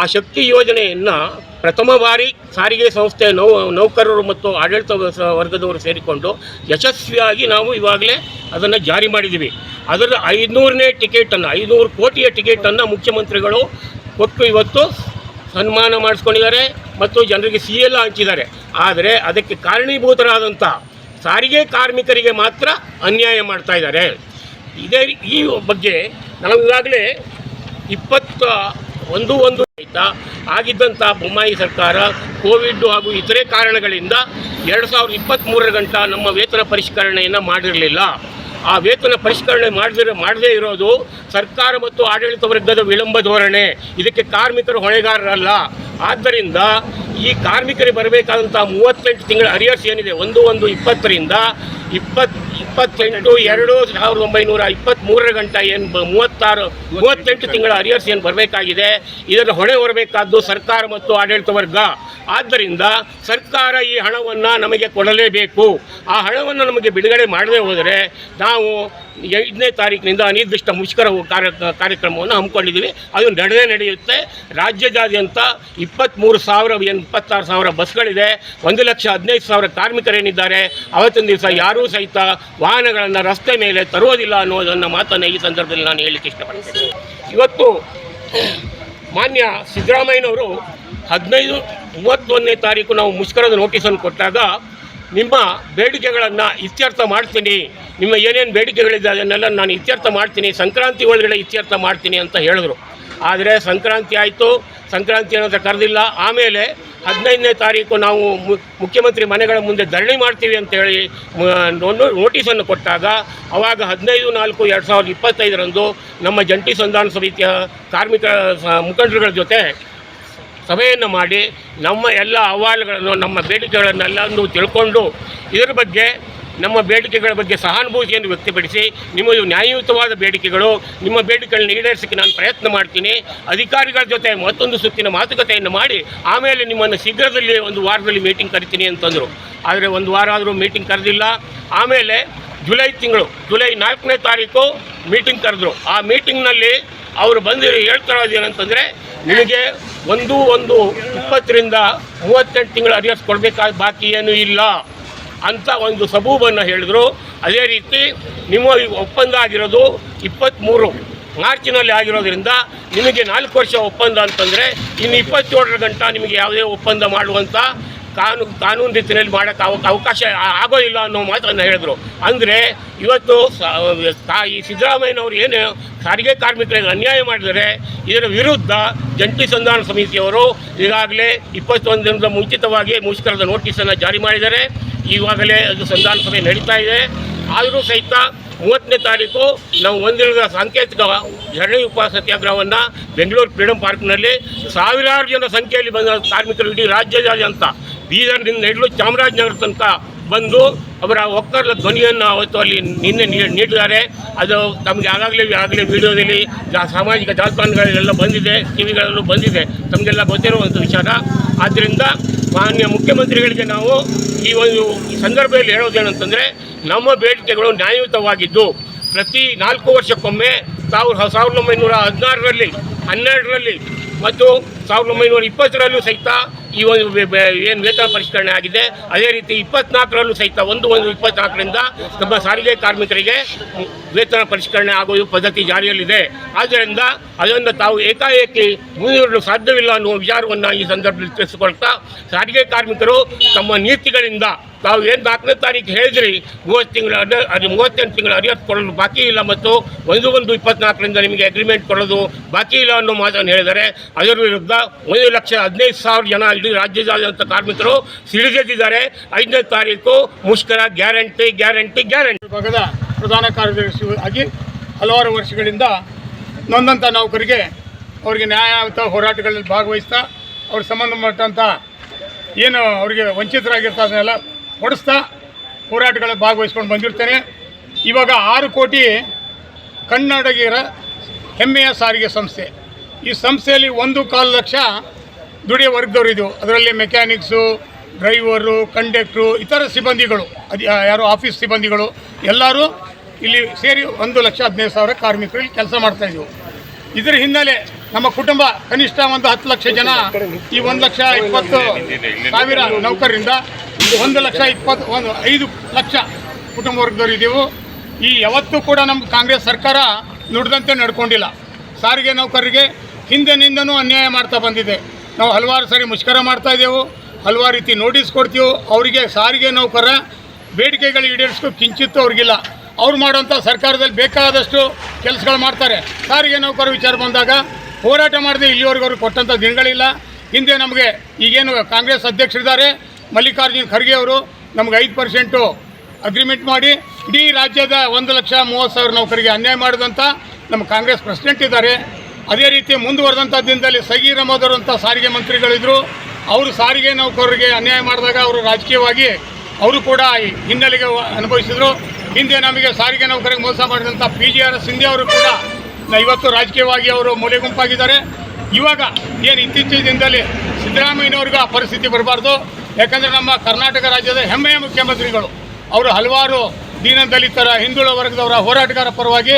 C: ಆ ಶಕ್ತಿ ಯೋಜನೆಯನ್ನು ಪ್ರಥಮ ಬಾರಿ ಸಾರಿಗೆ ಸಂಸ್ಥೆ ನೌ, ನೌಕರರು ಮತ್ತು ಆಡಳಿತ ವರ್ಗದವರು ಸೇರಿಕೊಂಡು ಯಶಸ್ವಿಯಾಗಿ ನಾವು ಇವಾಗಲೇ ಅದನ್ನು ಜಾರಿ ಮಾಡಿದ್ದೀವಿ. ಅದರ ಐದುನೂರನೇ ಟಿಕೆಟನ್ನು, ಐನೂರು ಕೋಟಿಯ ಟಿಕೆಟನ್ನು ಮುಖ್ಯಮಂತ್ರಿಗಳು ಕೊಟ್ಟು ಇವತ್ತು ಸನ್ಮಾನ ಮಾಡಿಸ್ಕೊಂಡಿದ್ದಾರೆ ಮತ್ತು ಜನರಿಗೆ ಸಿ ಎಲ್ಲ ಹಂಚಿದ್ದಾರೆ. ಆದರೆ ಅದಕ್ಕೆ ಕಾರಣೀಭೂತರಾದಂಥ ಸಾರಿಗೆ ಕಾರ್ಮಿಕರಿಗೆ ಮಾತ್ರ ಅನ್ಯಾಯ ಮಾಡ್ತಾ ಇದ್ದಾರೆ. ಇದೇ ಈ ಬಗ್ಗೆ ನಾವು ಈಗಾಗಲೇ ಇಪ್ಪತ್ತ ಒಂದು ಒಂದು ಆಯ್ತಾ? ಆಗಿದ್ದಂಥ ಬೊಮ್ಮಾಯಿ ಸರ್ಕಾರ, ಕೋವಿಡ್ ಹಾಗೂ ಇತರೆ ಕಾರಣಗಳಿಂದ ಎರಡು ಸಾವಿರದ ಇಪ್ಪತ್ತ್ಮೂರರ ಗಂಟ ನಮ್ಮ ವೇತನ ಪರಿಷ್ಕರಣೆಯನ್ನು ಮಾಡಿರಲಿಲ್ಲ. ಆ ವೇತನ ಪರಿಷ್ಕರಣೆ ಮಾಡದಿರ, ಮಾಡದೇ ಇರೋದು ಸರ್ಕಾರ ಮತ್ತು ಆಡಳಿತ ವರ್ಗದ ವಿಳಂಬ ಧೋರಣೆ. ಇದಕ್ಕೆ ಕಾರ್ಮಿಕರು ಹೊಣೆಗಾರರಲ್ಲ. ಆದ್ದರಿಂದ ಈ ಕಾರ್ಮಿಕರಿಗೆ ಬರಬೇಕಾದಂಥ ಮೂವತ್ತೆಂಟು ತಿಂಗಳ ಅರಿಯರ್ಸ್ ಏನಿದೆ? ಒಂದು ಒಂದು ಇಪ್ಪತ್ತರಿಂದ ಇಪ್ಪತ್ ಇಪ್ಪತ್ತೆಂಟು, ಎರಡು ಸಾವಿರದ ಒಂಬೈನೂರ ಇಪ್ಪತ್ತ್ಮೂರರ ಗಂಟ ಏನು ಮೂವತ್ತಾರು, ಮೂವತ್ತೆಂಟು ತಿಂಗಳ ಅರಿಯರ್ಸ್ ಏನು ಬರಬೇಕಾಗಿದೆ? ಇದನ್ನು ಹೊಣೆ ಹೊರಬೇಕಾದ್ದು ಸರ್ಕಾರ ಮತ್ತು ಆಡಳಿತ ವರ್ಗ. ಆದ್ದರಿಂದ ಸರ್ಕಾರ ಈ ಹಣವನ್ನು ನಮಗೆ ಕೊಡಲೇಬೇಕು. ಆ ಹಣವನ್ನು ನಮಗೆ ಬಿಡುಗಡೆ ಮಾಡದೇ ಹೋದರೆ ನಾವು ಐದನೇ ತಾರೀಕಿನಿಂದ ಅನಿರ್ದಿಷ್ಟ ಮುಷ್ಕರ ಕಾರ್ಯ ಕಾರ್ಯಕ್ರಮವನ್ನು ಹಮ್ಮಿಕೊಂಡಿದ್ದೀವಿ. ಅದು ನಡೆದೇ ನಡೆಯುತ್ತೆ. ರಾಜ್ಯದಾದ್ಯಂತ ಇಪ್ಪತ್ತ್ಮೂರು ಸಾವಿರ ಏನು ಇಪ್ಪತ್ತಾರು ಸಾವಿರ ಬಸ್ಗಳಿದೆ. ಒಂದು ಲಕ್ಷ ಹದಿನೈದು ಸಾವಿರ ಕಾರ್ಮಿಕರೇನಿದ್ದಾರೆ. ಅವತ್ತಿನ ದಿವಸ ಯಾರೂ ಸಹಿತ ವಾಹನಗಳನ್ನು ರಸ್ತೆ ಮೇಲೆ ತರುವುದಿಲ್ಲ ಅನ್ನೋದನ್ನು ಮಾತನ್ನು ಈ ಸಂದರ್ಭದಲ್ಲಿ ನಾನು ಹೇಳಲಿಕ್ಕೆ ಇಷ್ಟಪಡ್ತೇನೆ. ಇವತ್ತು ಮಾನ್ಯ ಸಿದ್ದರಾಮಯ್ಯನವರು ಹದಿನೈದು, ಮೂವತ್ತೊಂದನೇ ತಾರೀಕು ನಾವು ಮುಷ್ಕರದ ನೋಟಿಸನ್ನು ಕೊಟ್ಟಾಗ ನಿಮ್ಮ ಬೇಡಿಕೆಗಳನ್ನು ಇತ್ಯರ್ಥ ಮಾಡ್ತೀನಿ. ನಿಮ್ಮ ಏನೇನು ಬೇಡಿಕೆಗಳಿದೆ ಅದನ್ನೆಲ್ಲ ನಾನು ಇತ್ಯರ್ಥ ಮಾಡ್ತೀನಿ. ಸಂಕ್ರಾಂತಿ ಒಳಗಡೆ ಇತ್ಯರ್ಥ ಮಾಡ್ತೀನಿ ಅಂತ ಹೇಳಿದ್ರು. ಆದರೆ ಸಂಕ್ರಾಂತಿ ಆಯಿತು. ಸಂಕ್ರಾಂತಿ ಅನ್ನೋದು ಕರೆದಿಲ್ಲ. ಆಮೇಲೆ ಹದಿನೈದನೇ ತಾರೀಕು ನಾವು ಮುಖ್ಯಮಂತ್ರಿ ಮನೆಗಳ ಮುಂದೆ ಧರಣಿ ಮಾಡ್ತೀವಿ ಅಂತೇಳಿ ನೋಟಿಸನ್ನು ಕೊಟ್ಟಾಗ ಅವಾಗ ಹದಿನೈದು, ನಾಲ್ಕು, ಎರಡು ಸಾವಿರದ ಇಪ್ಪತ್ತೈದರಂದು ನಮ್ಮ ಜಂಟಿ ಸಂಧಾನ ಸಮಿತಿಯ ಕಾರ್ಮಿಕ ಮುಖಂಡರುಗಳ ಜೊತೆ ಸಭೆಯನ್ನು ಮಾಡಿ ನಮ್ಮ ಎಲ್ಲ ಅಹವಾಲುಗಳನ್ನು, ನಮ್ಮ ಬೇಡಿಕೆಗಳನ್ನೆಲ್ಲವನ್ನು ತಿಳ್ಕೊಂಡು ಇದರ ಬಗ್ಗೆ, ನಮ್ಮ ಬೇಡಿಕೆಗಳ ಬಗ್ಗೆ ಸಹಾನುಭೂತಿಯನ್ನು ವ್ಯಕ್ತಪಡಿಸಿ ನಿಮಗೆ ನ್ಯಾಯಯುತವಾದ ಬೇಡಿಕೆಗಳು, ನಿಮ್ಮ ಬೇಡಿಕೆಗಳನ್ನ ಈಡೇರಿಸಕ್ಕೆ ನಾನು ಪ್ರಯತ್ನ ಮಾಡ್ತೀನಿ. ಅಧಿಕಾರಿಗಳ ಜೊತೆ ಮತ್ತೊಂದು ಸುತ್ತಿನ ಮಾತುಕತೆಯನ್ನು ಮಾಡಿ, ಆಮೇಲೆ ನಿಮ್ಮನ್ನು ಶೀಘ್ರದಲ್ಲಿ ಒಂದು ವಾರದಲ್ಲಿ ಮೀಟಿಂಗ್ ಕರಿತೀನಿ ಅಂತಂದರು. ಆದರೆ ಒಂದು ವಾರ ಆದರೂ ಮೀಟಿಂಗ್ ಕರೆದಿಲ್ಲ. ಆಮೇಲೆ ಜುಲೈ ತಿಂಗಳು, ಜುಲೈ ನಾಲ್ಕನೇ ತಾರೀಕು ಮೀಟಿಂಗ್ ಕರೆದ್ರು. ಆ ಮೀಟಿಂಗ್ನಲ್ಲಿ ಅವರು ಬಂದು ಹೇಳ್ತಾ ಏನಂತಂದರೆ ನಿಮಗೆ ಒಂದು ಒಂದು ಇಪ್ಪತ್ತರಿಂದ ಮೂವತ್ತೆಂಟು ತಿಂಗಳು ಅರಿಯಸ್ ಕೊಡಬೇಕಾದ ಬಾಕಿ ಏನೂ ಇಲ್ಲ ಅಂತ ಒಂದು ಸಬೂಬನ್ನು ಹೇಳಿದ್ರು. ಅದೇ ರೀತಿ ನಿಮ್ಮ ಒಪ್ಪಂದ ಆಗಿರೋದು ಇಪ್ಪತ್ತ್ಮೂರು, ಮಾರ್ಚಿನಲ್ಲಿ ಆಗಿರೋದ್ರಿಂದ ನಿಮಗೆ ನಾಲ್ಕು ವರ್ಷ ಒಪ್ಪಂದ ಅಂತಂದರೆ, ಇನ್ನು ಇಪ್ಪತ್ತೇಳರ ಗಂಟ ನಿಮಗೆ ಯಾವುದೇ ಒಪ್ಪಂದ ಮಾಡುವಂಥ ಕಾನೂನು ಕಾನೂನು ರೀತಿಯಲ್ಲಿ ಮಾಡೋಕ್ಕೆ ಅವ ಅವಕಾಶ ಆಗೋ ಆಗೋದಿಲ್ಲ ಅನ್ನೋ ಮಾತನ್ನು ಹೇಳಿದ್ರು. ಅಂದರೆ ಇವತ್ತು ಈ ಸಿದ್ದರಾಮಯ್ಯನವರು ಏನು ಸಾರಿಗೆ ಕಾರ್ಮಿಕರಿಗೆ ಅನ್ಯಾಯ ಮಾಡಿದರೆ ಇದರ ವಿರುದ್ಧ ಜಂಟಿ ಸಂಧಾನ ಸಮಿತಿಯವರು ಈಗಾಗಲೇ ಇಪ್ಪತ್ತೊಂದು ದಿನದ ಮುಂಚಿತವಾಗಿ ಮುಷ್ಕರದ ನೋಟಿಸನ್ನು ಜಾರಿ ಮಾಡಿದ್ದಾರೆ. ಈವಾಗಲೇ ಅದು ಸಂಧಾನ ಸಭೆ ನಡೀತಾ ಇದೆ. ಆದರೂ ಸಹಿತ ಮೂವತ್ತನೇ ತಾರೀಕು ನಾವು ಒಂದಿನದ ಸಾಂಕೇತಿಕ ಧರಣಿ ಉಪವಾಸ ಸತ್ಯಾಗ್ರಹವನ್ನು ಬೆಂಗಳೂರು ಫ್ರೀಡಂ ಪಾರ್ಕ್ನಲ್ಲಿ ಸಾವಿರಾರು ಜನ ಸಂಖ್ಯೆಯಲ್ಲಿ ಬಂದ ಕಾರ್ಮಿಕರು ಇಡೀ ರಾಜ್ಯದಾದ್ಯಂತ ಬೀದರ್ನಿಂದ ಹಿಡಿದು ಚಾಮರಾಜನಗರ ತನಕ ಬಂದು ಅವರ ಒಕ್ಕರ್ಲ ಧ್ವನಿಯನ್ನು ಅವತ್ತು ಅಲ್ಲಿ ನಿನ್ನೆ ನೀಡಿದ್ದಾರೆ. ಅದು ತಮಗೆ ಆಗಾಗಲೇ ಆಗಲೇ ವಿಡಿಯೋದಲ್ಲಿ ಸಾಮಾಜಿಕ ಜಾಲತಾಣಗಳಲ್ಲೆಲ್ಲ ಬಂದಿದೆ, ಟಿವಿಗಳಲ್ಲೂ ಬಂದಿದೆ. ತಮಗೆಲ್ಲ ಗೊತ್ತಿರುವಂಥ ವಿಚಾರ. ಆದ್ದರಿಂದ ಮಾನ್ಯ ಮುಖ್ಯಮಂತ್ರಿಗಳಿಗೆ ನಾವು ಈ ಒಂದು ಸಂದರ್ಭದಲ್ಲಿ ಹೇಳೋದೇನಂತಂದರೆ ನಮ್ಮ ಬೇಡಿಕೆಗಳು ನ್ಯಾಯಯುತವಾಗಿದ್ದು, ಪ್ರತಿ ನಾಲ್ಕು ವರ್ಷಕ್ಕೊಮ್ಮೆ ಸಾವಿರ ಸಾವಿರದ ಒಂಬೈನೂರ ಹದಿನಾರರಲ್ಲಿ, ಹನ್ನೆರಡರಲ್ಲಿ ಮತ್ತು ಸಾವಿರದ ಒಂಬೈನೂರ ಇಪ್ಪತ್ತರಲ್ಲೂ ಸಹಿತ ಈ ಒಂದು ಏನು ವೇತನ ಪರಿಷ್ಕರಣೆ ಆಗಿದೆ. ಅದೇ ರೀತಿ ಇಪ್ಪತ್ನಾಲ್ಕರಲ್ಲೂ ಸಹಿತ ಒಂದು ಒಂದು ಇಪ್ಪತ್ನಾಲ್ಕರಿಂದ ನಮ್ಮ ಸಾರಿಗೆ ಕಾರ್ಮಿಕರಿಗೆ ವೇತನ ಪರಿಷ್ಕರಣೆ ಆಗುವ ಪದ್ಧತಿ ಜಾರಿಯಲ್ಲಿದೆ. ಆದ್ದರಿಂದ ಅದನ್ನು ತಾವು ಏಕಾಏಕಿ ಮುಂದುವರಲು ಸಾಧ್ಯವಿಲ್ಲ ಅನ್ನುವ ವಿಚಾರವನ್ನು ಈ ಸಂದರ್ಭದಲ್ಲಿ ತಿಳಿಸಿಕೊಳ್ತಾ, ಸಾರಿಗೆ ಕಾರ್ಮಿಕರು ತಮ್ಮ ನೀತಿಗಳಿಂದ ತಾವು ಏನು ನಾಲ್ಕನೇ ತಾರೀಕು ಹೇಳಿದ್ರಿ, ಮೂವತ್ತು ತಿಂಗಳ ಅದು ಮೂವತ್ತೆಂಟು ತಿಂಗಳು ಅರಿಯತ್ ಕೊಡಲು ಬಾಕಿ ಇಲ್ಲ ಮತ್ತು ಒಂದು ಒಂದು ಇಪ್ಪತ್ನಾಲ್ಕರಿಂದ ನಿಮಗೆ ಅಗ್ರಿಮೆಂಟ್ ಕೊಡೋದು ಬಾಕಿ ಇಲ್ಲ ಅನ್ನೋ ಮಾತನ್ನು ಹೇಳಿದ್ದಾರೆ. ಅದರ ವಿರುದ್ಧ ಒಂದು ಲಕ್ಷ ಹದಿನೈದು ಸಾವಿರ ಜನ ಇಡೀ ರಾಜ್ಯದಾದಂಥ ಕಾರ್ಮಿಕರು ಸಿಡಿದೆದ್ದಿದ್ದಾರೆ. ಐದನೇ ತಾರೀಕು ಮುಷ್ಕರ, ಗ್ಯಾರಂಟಿ ಗ್ಯಾರಂಟಿ ಗ್ಯಾರಂಟಿ.
E: ಭಾಗದ ಪ್ರಧಾನ ಕಾರ್ಯದರ್ಶಿ ಆಗಿ ಹಲವಾರು ವರ್ಷಗಳಿಂದ ನೊಂದಂಥ ನೌಕರಿಗೆ ಅವರಿಗೆ ನ್ಯಾಯಯುತ ಹೋರಾಟಗಳಲ್ಲಿ ಭಾಗವಹಿಸ್ತಾ, ಅವ್ರ ಸಂಬಂಧಪಟ್ಟಂಥ ಏನು ಅವರಿಗೆ ವಂಚಿತರಾಗಿರ್ತಾ ಕೊಡಿಸ್ತಾ ಹೋರಾಟಗಳಲ್ಲಿ ಭಾಗವಹಿಸ್ಕೊಂಡು ಬಂದಿರ್ತೇನೆ. ಇವಾಗ ಆರು ಕೋಟಿ ಕನ್ನಡಿಗರ ಹೆಮ್ಮೆಯ ಸಾರಿಗೆ ಸಂಸ್ಥೆ. ಈ ಸಂಸ್ಥೆಯಲ್ಲಿ ಒಂದು ಕಾಲು ಲಕ್ಷ ದುಡಿಯೋ ವರ್ಗದವರು ಇದು ಅದರಲ್ಲಿ ಮೆಕ್ಯಾನಿಕ್ಸು, ಡ್ರೈವರು, ಕಂಡಕ್ಟ್ರು, ಇತರ ಸಿಬ್ಬಂದಿಗಳು, ಅದು ಯಾರು ಆಫೀಸ್ ಸಿಬ್ಬಂದಿಗಳು, ಎಲ್ಲರೂ ಇಲ್ಲಿ ಸೇರಿ ಒಂದು ಲಕ್ಷ ಹದಿನೈದು ಸಾವಿರ ಕಾರ್ಮಿಕರು ಇಲ್ಲಿ ಕೆಲಸ ಮಾಡ್ತಾ ಇದ್ದೀವಿ ಇದರ ಹಿನ್ನೆಲೆ ನಮ್ಮ ಕುಟುಂಬ ಕನಿಷ್ಠ ಒಂದು ಹತ್ತು ಲಕ್ಷ ಜನ ಈ ಒಂದು ಲಕ್ಷ ಇಪ್ಪತ್ತು ಸಾವಿರ ನೌಕರರಿಂದ ಒಂದು ಲಕ್ಷ ಇಪ್ಪತ್ತು, ಒಂದು ಐದು ಲಕ್ಷ ಕುಟುಂಬ ವರ್ಗದವರು ಇದ್ದೀವಿ ಈ ಯಾವತ್ತೂ ಕೂಡ ನಮ್ಮ ಕಾಂಗ್ರೆಸ್ ಸರ್ಕಾರ ನುಡಿದಂತೆ ನಡ್ಕೊಂಡಿಲ್ಲ. ಸಾರಿಗೆ ನೌಕರರಿಗೆ ಹಿಂದಿನಿಂದನೂ ಅನ್ಯಾಯ ಮಾಡ್ತಾ ಬಂದಿದೆ. ನಾವು ಹಲವಾರು ಸಾರಿ ಮುಷ್ಕರ ಮಾಡ್ತಾ ಇದ್ದೆವು. ಹಲವಾರು ರೀತಿ ನೋಟಿಸ್ ಕೊಡ್ತೀವಿ. ಅವರಿಗೆ ಸಾರಿಗೆ ನೌಕರ ಬೇಡಿಕೆಗಳು ಈಡೇರಿಸ್ಕೊ ಕಿಂಚಿತ್ತು ಅವ್ರಿಗಿಲ್ಲ. ಅವ್ರು ಮಾಡೋಂಥ ಸರ್ಕಾರದಲ್ಲಿ ಬೇಕಾದಷ್ಟು ಕೆಲಸಗಳು ಮಾಡ್ತಾರೆ. ಸಾರಿಗೆ ನೌಕರ ವಿಚಾರ ಬಂದಾಗ ಹೋರಾಟ ಮಾಡದೆ ಇಲ್ಲಿವರೆಗೂ ಅವ್ರಿಗೆ ಕೊಟ್ಟಂಥ ದಿನಗಳಿಲ್ಲ. ಹಿಂದೆ ನಮಗೆ ಈಗೇನು ಕಾಂಗ್ರೆಸ್ ಅಧ್ಯಕ್ಷರಿದ್ದಾರೆ. ಮಲ್ಲಿಕಾರ್ಜುನ್ ಖರ್ಗೆ ಅವರು ನಮ್ಗೆ ಐದು ಪರ್ಸೆಂಟು ಅಗ್ರಿಮೆಂಟ್ ಮಾಡಿ ಇಡೀ ರಾಜ್ಯದ ಒಂದು ಲಕ್ಷ ಮೂವತ್ತು ಸಾವಿರ ನೌಕರಿಗೆ ಅನ್ಯಾಯ ಮಾಡಿದಂಥ ನಮ್ಮ ಕಾಂಗ್ರೆಸ್ ಪ್ರೆಸಿಡೆಂಟ್ ಇದ್ದಾರೆ. ಅದೇ ರೀತಿ ಮುಂದುವರೆದಂಥ ದಿನದಲ್ಲಿ ಸಗೀರ ಅಹಮದ್ ಸಾರಿಗೆ ಮಂತ್ರಿಗಳಿದ್ದರು ಅವರು ಸಾರಿಗೆ ನೌಕರರಿಗೆ ಅನ್ಯಾಯ ಮಾಡಿದಾಗ ಅವರು ರಾಜಕೀಯವಾಗಿ ಅವರು ಕೂಡ ಹಿನ್ನೆಲೆಗೆ ಅನುಭವಿಸಿದರು. ಹಿಂದೆ ನಮಗೆ ಸಾರಿಗೆ ನೌಕರಿಗೆ ಮೋಸ ಮಾಡಿದಂಥ ಪಿ ಜಿ ಆರ್ ಸಿಂಧೆ ಅವರು ಕೂಡ ಇವತ್ತು ರಾಜಕೀಯವಾಗಿ ಅವರು ಮೂಲೆ ಗುಂಪಾಗಿದ್ದಾರೆ. ಇವಾಗ ಏನು ಇತ್ತೀಚಿನ ದಿನದಲ್ಲಿ ಸಿದ್ದರಾಮಯ್ಯನವ್ರಿಗೂ ಆ ಪರಿಸ್ಥಿತಿ ಬರಬಾರ್ದು. ಯಾಕಂದರೆ ನಮ್ಮ ಕರ್ನಾಟಕ ರಾಜ್ಯದ ಹೆಮ್ಮೆಯ ಮುಖ್ಯಮಂತ್ರಿಗಳು. ಅವರು ಹಲವಾರು ದೀನ ದಲಿತರ ಹಿಂದುಳ ವರ್ಗದವರ ಹೋರಾಟಗಾರ ಪರವಾಗಿ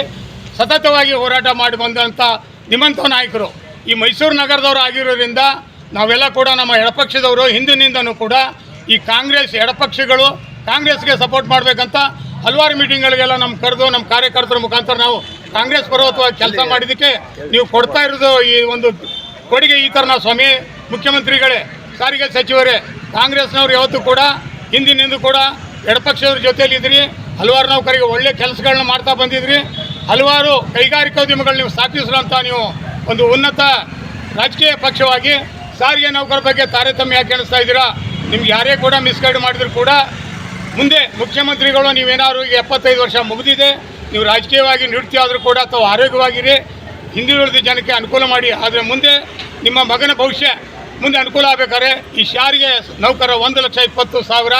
E: ಸತತವಾಗಿ ಹೋರಾಟ ಮಾಡಿ ಬಂದಂಥ ನಿಮ್ಮಂಥ ನಾಯಕರು. ಈ ಮೈಸೂರು ನಗರದವರು ಆಗಿರೋದ್ರಿಂದ ನಾವೆಲ್ಲ ಕೂಡ ನಮ್ಮ ಎಡಪಕ್ಷದವರು, ಹಿಂದಿನಿಂದನೂ ಕೂಡ ಈ ಕಾಂಗ್ರೆಸ್ ಎಡಪಕ್ಷಗಳು ಕಾಂಗ್ರೆಸ್ಗೆ ಸಪೋರ್ಟ್ ಮಾಡಬೇಕಂತ ಹಲವಾರು ಮೀಟಿಂಗ್ಗಳಿಗೆಲ್ಲ ನಮ್ಮ ಕರೆದು, ನಮ್ಮ ಕಾರ್ಯಕರ್ತರ ಮುಖಾಂತರ ನಾವು ಕಾಂಗ್ರೆಸ್ ಪರ್ವತವಾಗಿ ಕೆಲಸ ಮಾಡಿದ್ದಕ್ಕೆ ನೀವು ಕೊಡ್ತಾ ಇರೋದು ಈ ಒಂದು ಕೊಡುಗೆ ಈ ಥರ ಸ್ವಾಮಿ ಮುಖ್ಯಮಂತ್ರಿಗಳೇ, ಸಾರಿಗೆ ಸಚಿವರೇ ಕಾಂಗ್ರೆಸ್ನವ್ರು ಯಾವತ್ತೂ ಕೂಡ, ಹಿಂದಿನಿಂದ ಕೂಡ ಎಡಪಕ್ಷದವ್ರ ಜೊತೆಯಲ್ಲಿ ಇದ್ರಿ, ಹಲವಾರು ನೌಕರಿಗೆ ಒಳ್ಳೆ ಕೆಲಸಗಳನ್ನ ಮಾಡ್ತಾ ಬಂದಿದ್ರಿ, ಹಲವಾರು ಕೈಗಾರಿಕೋದ್ಯಮಗಳು ನೀವು ಸ್ಥಾಪಿಸಿದಂಥ ನೀವು ಒಂದು ಉನ್ನತ ರಾಜಕೀಯ ಪಕ್ಷವಾಗಿ ಸಾರಿಗೆ ನೌಕರ ಬಗ್ಗೆ ತಾರತಮ್ಯ ಯಾಕೆ ಎಣಿಸ್ತಾ ಇದ್ದೀರಾ? ನಿಮ್ಗೆ ಯಾರೇ ಕೂಡ ಮಿಸ್ಗೈಡ್ ಮಾಡಿದ್ರು ಕೂಡ, ಮುಂದೆ ಮುಖ್ಯಮಂತ್ರಿಗಳು ನೀವೇನಾದ್ರು ಈಗ ಎಪ್ಪತ್ತೈದು ವರ್ಷ ಮುಗಿದಿದೆ, ನೀವು ರಾಜಕೀಯವಾಗಿ ಆದರೂ ಕೂಡ ತಾವು ಆರೋಗ್ಯವಾಗಿರಿ, ಹಿಂದುಳಿದ ಜನಕ್ಕೆ ಅನುಕೂಲ ಮಾಡಿ, ಆದರೆ ಮುಂದೆ ನಿಮ್ಮ ಮಗನ ಭವಿಷ್ಯ ಮುಂದೆ ಅನುಕೂಲ ಆಗಬೇಕಾದ್ರೆ ಈ ಶಾರಿಗೆ ನೌಕರ ಒಂದು ಲಕ್ಷ ಇಪ್ಪತ್ತು ಸಾವಿರ,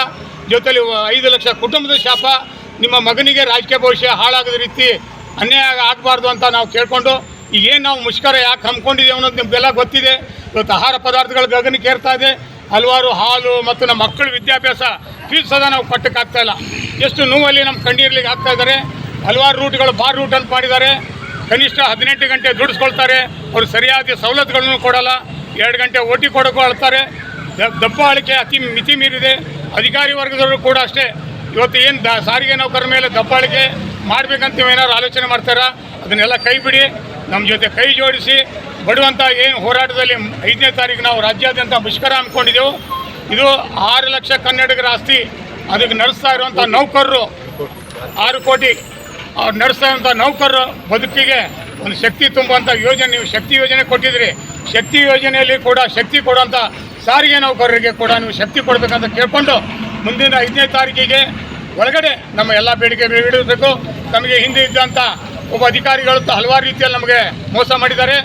E: ಜೊತೆಲಿ ಐದು ಲಕ್ಷ ಕುಟುಂಬದ ಶಾಪ, ನಿಮ್ಮ ಮಗನಿಗೆ ರಾಜಕೀಯ ಭವಿಷ್ಯ ಹಾಳಾಗದ ರೀತಿ ಅನ್ಯಾಯ ಆಗಬಾರ್ದು ಅಂತ ನಾವು ಕೇಳಿಕೊಂಡು, ಈಗ ಏನು ನಾವು ಮುಷ್ಕರ ಯಾಕೆ ಹಮ್ಮಿಕೊಂಡಿದ್ದೀವಿ ಅನ್ನೋದು ನಿಮಗೆಲ್ಲ ಗೊತ್ತಿದೆ. ಇವತ್ತು ಆಹಾರ ಪದಾರ್ಥಗಳ ಗಗನಕ್ಕೆ ಏರ್ತಾ ಇದೆ. ಹಲವಾರು ಹಾಲು ಮತ್ತು ನಮ್ಮ ಮಕ್ಕಳ ವಿದ್ಯಾಭ್ಯಾಸ ಫೀಸ್ ಸದಾ ನಾವು ಕಟ್ಟಕ್ಕಾಗ್ತಾ ಇಲ್ಲ. ಎಷ್ಟು ನೋವಲ್ಲಿ ನಮ್ಮ ಕಣ್ಣೀರ್ಲಿಗೆ ಆಗ್ತಾ ಇದ್ದಾರೆ. ಹಲವಾರು ರೂಟ್ಗಳು ಬಾರ್ ರೂಟ್ ಅಂತ ಮಾಡಿದ್ದಾರೆ. ಕನಿಷ್ಠ ಹದಿನೆಂಟು ಗಂಟೆ ದುಡಿಸ್ಕೊಳ್ತಾರೆ. ಅವರು ಸರಿಯಾದ ಸವಲತ್ತುಗಳನ್ನು ಕೊಡಲ್ಲ. ಎರಡು ಗಂಟೆ ಓಟಿ ಕೊಡೋಕ್ಕೂ ಅಳ್ತಾರೆ. ದಬ್ಬಾಳಿಕೆ ಅತಿ ಮಿತಿ ಮೀರಿದೆ. ಅಧಿಕಾರಿ ವರ್ಗದವರು ಕೂಡ ಅಷ್ಟೇ. ಇವತ್ತು ಏನು ದ ಸಾರಿಗೆ ನೌಕರ ಮೇಲೆ ದಬ್ಬಾಳಿಕೆ ಮಾಡಬೇಕಂತ ಏನಾದ್ರು ಆಲೋಚನೆ ಮಾಡ್ತಾರಾ? ಅದನ್ನೆಲ್ಲ ಕೈ ಬಿಡಿ. ನಮ್ಮ ಜೊತೆ ಕೈ ಜೋಡಿಸಿ. ಬಡುವಂಥ ಏನು ಹೋರಾಟದಲ್ಲಿ ಐದನೇ ತಾರೀಕು ನಾವು ರಾಜ್ಯಾದ್ಯಂತ ಮುಷ್ಕರ ಅಂದ್ಕೊಂಡಿದ್ದೆವು ಇದು ಆರು ಲಕ್ಷ ಕನ್ನಡಿಗರ ಆಸ್ತಿ. ಅದಕ್ಕೆ ನಡೆಸ್ತಾ ಇರುವಂಥ ನೌಕರರು ಆರು ಕೋಟಿ. ನಡೆಸ್ತಾ ಇರುವಂಥ ನೌಕರರು ಬದುಕಿಗೆ ಒಂದು ಶಕ್ತಿ ತುಂಬುವಂಥ ಯೋಜನೆ, ನೀವು ಶಕ್ತಿ ಯೋಜನೆ ಕೊಟ್ಟಿದ್ರಿ. ಶಕ್ತಿ ಯೋಜನೆಯಲ್ಲಿ ಕೂಡ ಶಕ್ತಿ ಕೊಡುವಂಥ ಸಾರಿಗೆ ನೌಕರರಿಗೆ ಕೂಡ ನೀವು ಶಕ್ತಿ ಕೊಡಬೇಕಂತ ಕೇಳಿಕೊಂಡು ಮುಂದಿನ ಐದನೇ ತಾರೀಕಿಗೆ ಒಳಗಡೆ ನಮ್ಮ ಎಲ್ಲ ಬೇಡಿಕೆ ಈಡೇರಿಸಬೇಕು. ನಮಗೆ ಹಿಂದೆ ಇದ್ದಂಥ ಒಬ್ಬ ಅಧಿಕಾರಿಗಳು ಹಲವಾರು ರೀತಿಯಲ್ಲಿ ನಮಗೆ ಮೋಸ ಮಾಡಿದ್ದಾರೆ.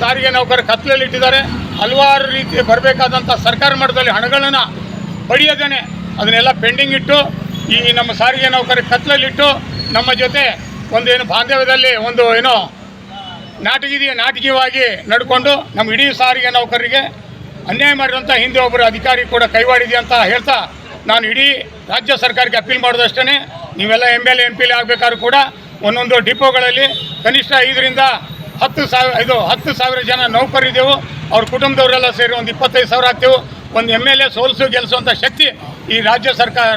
E: ಸಾರಿಗೆ ನೌಕರ ಕತ್ತಲಲ್ಲಿ ಇಟ್ಟಿದ್ದಾರೆ ಹಲವಾರು ರೀತಿ ಬರಬೇಕಾದಂಥ ಸರ್ಕಾರ ಮಟ್ಟದಲ್ಲಿ ಹಣಗಳನ್ನು ಪಡೆಯದೇನೆ. ಅದನ್ನೆಲ್ಲ ಪೆಂಡಿಂಗ್ ಇಟ್ಟು ಈ ನಮ್ಮ ಸಾರಿಗೆ ನೌಕರ ಕತ್ತಲಲ್ಲಿಟ್ಟು ನಮ್ಮ ಜೊತೆ ಒಂದು ಏನು ಬಾಂಧವ್ಯದಲ್ಲಿ ಒಂದು ಏನೋ ನಾಟಕೀಯ ನಾಟಕೀಯವಾಗಿ ನಡ್ಕೊಂಡು ನಮ್ಮ ಇಡೀ ಸಾರಿಗೆ ನೌಕರರಿಗೆ ಅನ್ಯಾಯ ಮಾಡಿದಂಥ ಹಿಂದೆ ಒಬ್ಬರು ಅಧಿಕಾರಿ ಕೂಡ ಕೈವಾಡಿದೆ ಅಂತ ಹೇಳ್ತಾ ನಾನು ಇಡೀ ರಾಜ್ಯ ಸರ್ಕಾರಕ್ಕೆ ಅಪೀಲ್ ಮಾಡೋದಷ್ಟೇ ನೀವೆಲ್ಲ M L A, M P L ಆಗಬೇಕಾದ್ರೂ ಕೂಡ ಒಂದೊಂದು ಡಿಪೋಗಳಲ್ಲಿ ಕನಿಷ್ಠ ಐದರಿಂದ ಹತ್ತು ಸಾವಿರ, ಇದು ಹತ್ತು ಸಾವಿರ ಜನ ನೌಕರಿದ್ದೆವು ಅವ್ರ ಕುಟುಂಬದವರೆಲ್ಲ ಸೇರಿ ಒಂದು ಇಪ್ಪತ್ತೈದು ಸಾವಿರ ಆಗ್ತೇವೆ. ಒಂದು ಎಂ ಎಲ್ ಎ ಸೋಲಿಸು ಗೆಲ್ಲಿಸುವಂಥ ಶಕ್ತಿ ಈ ರಾಜ್ಯ ಸರ್ಕಾರ,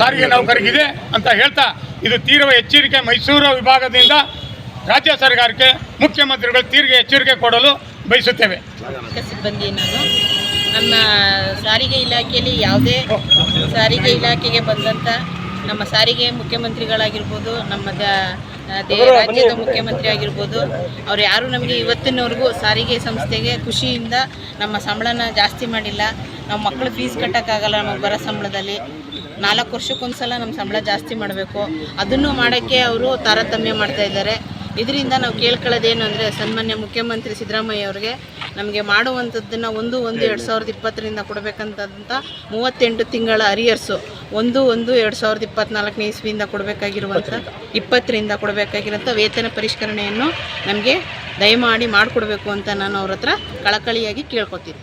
E: ಸಾರಿಗೆ ನೌಕರಿಗಿದೆ ಅಂತ ಹೇಳ್ತಾ ಇದು ತೀವ್ರ ಎಚ್ಚರಿಕೆ ಮೈಸೂರು ವಿಭಾಗದಿಂದ ರಾಜ್ಯ ಸರ್ಕಾರಕ್ಕೆ ಮುಖ್ಯಮಂತ್ರಿಗಳು ತೀರ್ಗೆ ಎಚ್ಚರಿಕೆ ಕೊಡಲು ಬಯಸುತ್ತೇವೆ.
H: ಸಿಬ್ಬಂದಿ ನಾನು. ನನ್ನ ಸಾರಿಗೆ ಇಲಾಖೆಯಲ್ಲಿ ಯಾವುದೇ ಸಾರಿಗೆ ಇಲಾಖೆಗೆ ಬಂದಂಥ ನಮ್ಮ ಸಾರಿಗೆ ಮುಖ್ಯಮಂತ್ರಿಗಳಾಗಿರ್ಬೋದು ನಮ್ಮ ರಾಜ್ಯದ ಮುಖ್ಯಮಂತ್ರಿ ಆಗಿರ್ಬೋದು ಅವ್ರು ಯಾರು ನಮಗೆ ಇವತ್ತಿನವರೆಗೂ ಸಾರಿಗೆ ಸಂಸ್ಥೆಗೆ ಖುಷಿಯಿಂದ ನಮ್ಮ ಸಂಬಳನ ಜಾಸ್ತಿ ಮಾಡಿಲ್ಲ. ನಮ್ಮ ಮಕ್ಕಳು ಫೀಸ್ ಕಟ್ಟೋಕ್ಕಾಗಲ್ಲ ನಮಗೆ ಬರೋ ಸಂಬಳದಲ್ಲಿ. ನಾಲ್ಕು ವರ್ಷಕ್ಕೊಂದ್ಸಲ ನಮ್ಮ ಸಂಬಳ ಜಾಸ್ತಿ ಮಾಡಬೇಕು. ಅದನ್ನು ಮಾಡೋಕ್ಕೆ ಅವರು ತಾರತಮ್ಯ ಮಾಡ್ತಾ ಇದ್ದಾರೆ. ಇದರಿಂದ ನಾವು ಕೇಳ್ಕೊಳ್ಳೋದೇನು ಅಂದರೆ ಸನ್ಮಾನ್ಯ ಮುಖ್ಯಮಂತ್ರಿ ಸಿದ್ದರಾಮಯ್ಯ ಅವರಿಗೆ ನಮಗೆ ಮಾಡುವಂಥದ್ದನ್ನು ಒಂದು ಒಂದು ಎರಡು ಸಾವಿರದ ಇಪ್ಪತ್ತರಿಂದ ಕೊಡಬೇಕಂತಂತ ಮೂವತ್ತೆಂಟು ತಿಂಗಳ ಅರಿಯರ್ಸು ಒಂದು ಒಂದು ಎರಡು ಸಾವಿರದ ಇಪ್ಪತ್ತ್ನಾಲ್ಕನೇ ಇಸ್ವಿಯಿಂದ ಕೊಡಬೇಕಾಗಿರುವಂಥ, ಇಪ್ಪತ್ತರಿಂದ ಕೊಡಬೇಕಾಗಿರುವಂಥ ವೇತನ ಪರಿಷ್ಕರಣೆಯನ್ನು ನಮಗೆ ದಯಮಾಡಿ ಮಾಡಿಕೊಡ್ಬೇಕು ಅಂತ ನಾನು ಅವ್ರ ಹತ್ರ ಕಳಕಳಿಯಾಗಿ ಕೇಳ್ಕೊತೀನಿ.